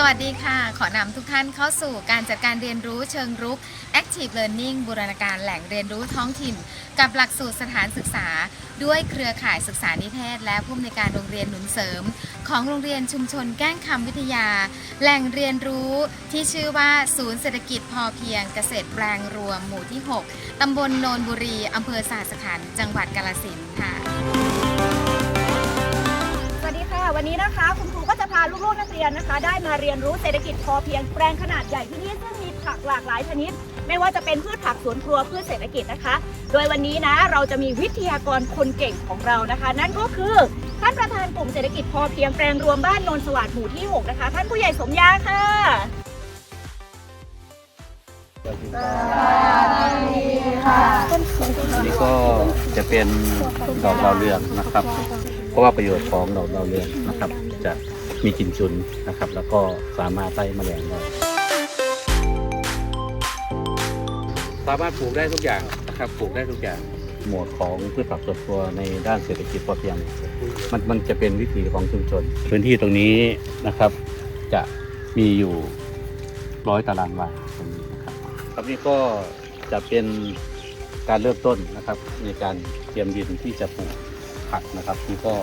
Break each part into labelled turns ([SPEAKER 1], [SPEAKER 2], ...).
[SPEAKER 1] สวัสดีค่ะ ขอนำทุกท่านเข้าสู่การจัดการเรียนรู้เชิงรุก Active Learning บูรณาการแหล่งเรียนรู้ท้องถิ่น กับหลักสูตรสถานศึกษา ด้วยเครือข่ายศึกษานิเทศ และผู้อำนวยการโรงเรียนหนุนเสริม ของโรงเรียนชุมชนแก้งคำวิทยา แหล่งเรียนรู้ที่ชื่อว่าศูนย์เศรษฐกิจพอเพียงเกษตรแปลงรวมหมู่ที่ 6 ตำบลโนนบุรีอำเภอสาสขันจังหวัดกาลสินธุ์ค่ะา
[SPEAKER 2] ลูกๆนักเรียนนะคะ ได้มาเรียนรู้เศรษฐกิจพอเพียงแปลงขนาดใหญ่ที่นี่ซึ่งมีผักหลากหลายชนิด ไม่ว่าจะเป็นพืชผักสวนครัวพืชเศรษฐกิจนะคะ โดยวันนี้นะเราจะมีวิทยากรคนเก่งของเรานะคะ นั่นก็คือท่านประธานกลุ่มเศรษฐกิจพอเพียงแปลงรวมบ้านโนนสวัสดิ์หมู่ที่ 6 นะคะ ท่านผู้ใหญ่สมยาค่ะ
[SPEAKER 3] อันนี้ก็จะเป็นดอกดาวเรืองนะครับ เพราะว่าประโยชน์ของดอกดาวเรืองนะครับจะ มีกลิ่นฉุนนะครับ แล้วก็สามารถไล่แมลงได้สามารถปลูกได้ทุกอย่างนะครับปลูกได้ทุกอย่างหมวดของพืชผักสวนครัวในด้านเศรษฐกิจพอเพียงมันมันจะเป็นวิถีของชุมชน พื้นที่ตรงนี้นะครับ จะมีอยู่ร้อยตารางวาตรงนี้นะครับครับนี่ก็จะเป็นการเริ่มต้นนะครับ ในการเตรียมดินที่จะปลูกผักนะครับนี่ก็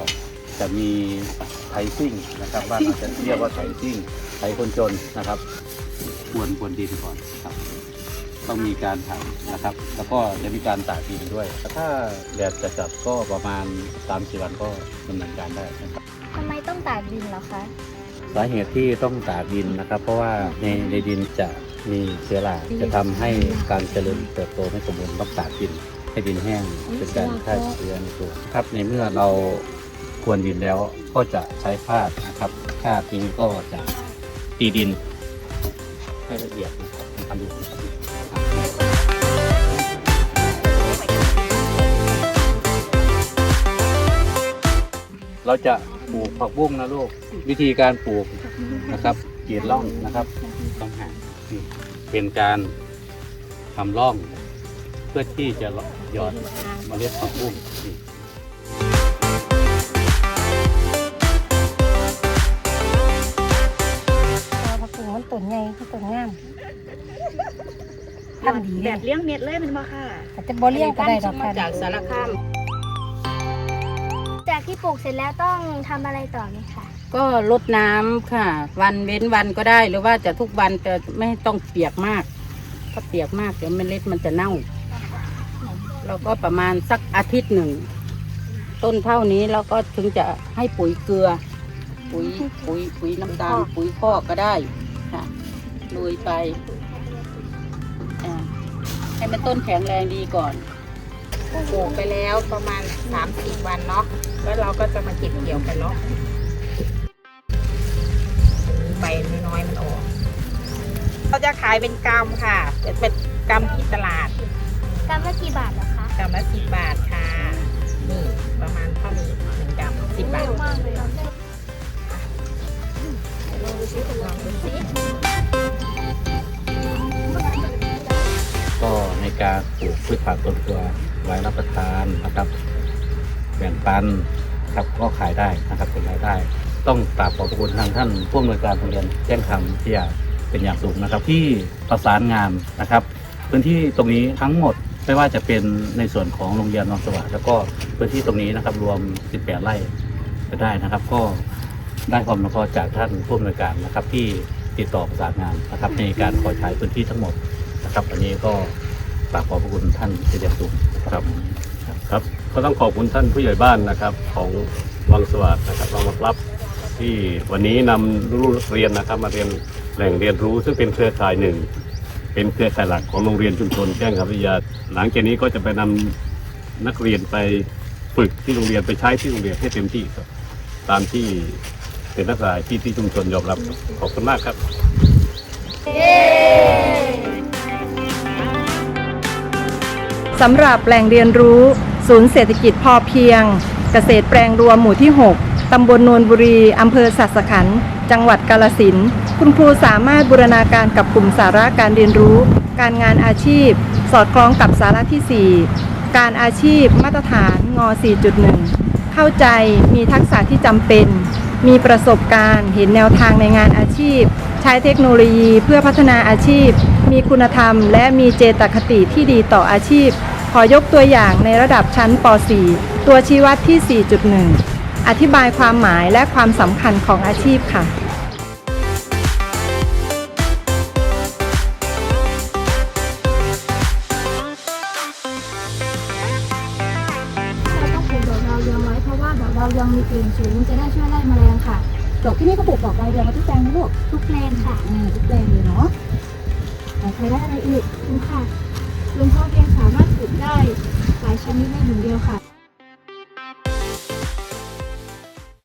[SPEAKER 3] จะมีไถซิ่งนะครับบ้านเราจะเรียกว่าไถซิ่งไถคนจนนะครับพรวนพรวนดินก่อนครับ ต้องมีการไถนะครับ แล้วก็จะมีการตากดินด้วยแต่ถ้าแดดจะจัดก็ประมาณ3ามสี่วันก็ดำเนินการได้นะครับ
[SPEAKER 4] ทำไมต้องตากดินเหรอคะ
[SPEAKER 3] สาเหตุที่ต้องตากดินนะครับ เพราะว่าในในดินจะมีเชื้อราจะทำให้การเจริญเติบโตไม่สมบูรณ์ต้องตากดินให้ดินแห้งเป็นการฆ่าเชื้อในตัวครับในเมื่อเรา ควรดินแล้วก็จะใช้คาดนะครับคาดนี้ก็จะตีดินให้ละเอียดนะครับทำดินครับเราจะปลูกผักบุ้งนะลูกวิธีการปลูกนะครับเกรีดร่องนะครับต้องหาเป็นการทำร่อง เพื่อที่จะหยอดเมล็ดผักบุ้ง
[SPEAKER 2] แบ
[SPEAKER 4] เลย
[SPEAKER 2] บเลี้ยงเม็ดเลยมันมาค่ะ
[SPEAKER 4] แต่จะบ่เลี้ยงก็ได้ดอกค่ะ
[SPEAKER 2] จากสารคาม
[SPEAKER 5] จากที่ปลูกเสร็จแล้วต้องทำอะไรต่อไหมคะ
[SPEAKER 6] ก็ลดน้ำค่ะ วันเว้นวันก็ได้หรือว่าจะทุกวันแต่ไม่ต้องเปียกมาก ถ้าเปียกมากเดี๋ยวเมล็ดมันจะเน่าแล้วก็ประมาณสักอาทิตย์หนึ่ง ต้นเท่านี้แล้วก็ถึงจะให้ปุ๋ยเกลือ ปุ๋ยปุ๋ยปุ๋ยน้ำตาลปุ๋ยคอกก็ได้ค่ะโรยไปอ่า ให้มันต้นแข็งแรงดีก่อน
[SPEAKER 7] ปลูกไปแล้วประมาณ3ามสี่วันเนาะแล้วเราก็จะมาเก็บเกี่ยวกันเนาะใบน้อยๆมันออกเราจะขายเป็นกรัมค่ะเป็นเป็นกรัมที่ตลาด
[SPEAKER 5] กรัมละกี่บาทเหรอคะ
[SPEAKER 7] กรัมละสิบบาทค่ะนี่ประมาณเท่านี้หนึ่งกรัมสิบบาท
[SPEAKER 5] มากเลย
[SPEAKER 7] ลองดูซิ
[SPEAKER 3] ก็ในการปลูกพืชผักสวนครัวไว้รับประทานนะครับแบ่งปันครับก็ขายได้นะครับเป็นรายได้ ต้องกราบขอบพระคุณทางท่านผู้อำนวยการโรงเรียนแจ้งคำที่เป็นอย่างสูงนะครับ ที่ประสานงานนะครับ พื้นที่ตรงนี้ทั้งหมดไม่ว่าจะเป็นในส่วนของโรงเรียนนอนสวัสดิ์แล้วก็พื้นที่ตรงนี้นะครับรวม 18 ไร่ก็ได้นะครับ ก็ได้ความอนุเคราะห์จากท่านผู้อำนวยการนะครับ ที่ติดต่อประสานงานนะครับ ในการขอใช้พื้นที่ทั้งหมดนะครับอันนี้ก็ ราบขอบพระคุณท่านเป็นอย่างสูงครับ
[SPEAKER 8] ครับ ก็ต้องขอบคุณท่านผู้ใหญ่บ้านนะครับ ของวังสวัสดนะครับวังรับ ที่วันนี้นำลูกนักเรียนนะครับ มาเรียนแหล่งเรียนรู้ ซึ่งเป็นเครือข่ายหนึ่ง เป็นเครือข่ายหลักของโรงเรียนชุมชนแก้งคำวิทยา หลังจากนี้ก็จะไปนำนักเรียนไปฝึกที่โรงเรียนไปใช้ที่โรงเรียนให้เต็มที่ครับ ตามที่เป็นนักศึกษาที่ที่ชุมชนยอมรับครับขอบคุณมากครับ
[SPEAKER 9] สำหรับแหล่งเรียนรู้ ศูนย์เศรษฐกิจพอเพียง เกษตรแปลงรวมหมู่ที่ 6 ตำบลโนนบุรี อำเภอสัสขัน จังหวัดกาลสิน คุณครูสามารถบูรณาการกับกลุ่มสาระการเรียนรู้ การงานอาชีพ สอดคล้องกับสาระที่ 4 การอาชีพมาตรฐานง 4.1 เข้าใจมีทักษะที่จำเป็น มีประสบการณ์เห็นแนวทางในงานอาชีพ ใช้เทคโนโลยีเพื่อพัฒนาอาชีพ มีคุณธรรม และมีเจตคติที่ดีต่ออาชีพ ขอยกตัวอย่างในระดับชั้นป .4 ตัวชี้วัดที่ 4.1 อธิบายความหมายและความสำคัญของอาชีพค่ะ
[SPEAKER 5] ดอกดาวเรืองมีกลิ่นสูงจะได้ช่วยไล่แมลงค่ะ
[SPEAKER 2] ดอกที่นี่ก็ปลูกดอกดาวเรืองมาทุกแปลงนะลูก
[SPEAKER 5] ทุกแปลงค่ะ
[SPEAKER 2] อ่าทุกแปลงเลยเนาะแต่ใครได้อะไรอีก
[SPEAKER 5] คุณค่ะลุงพ่อเพียงสามารถปลูกได้หลายชนิดในหนึ่งเดียวค่ะ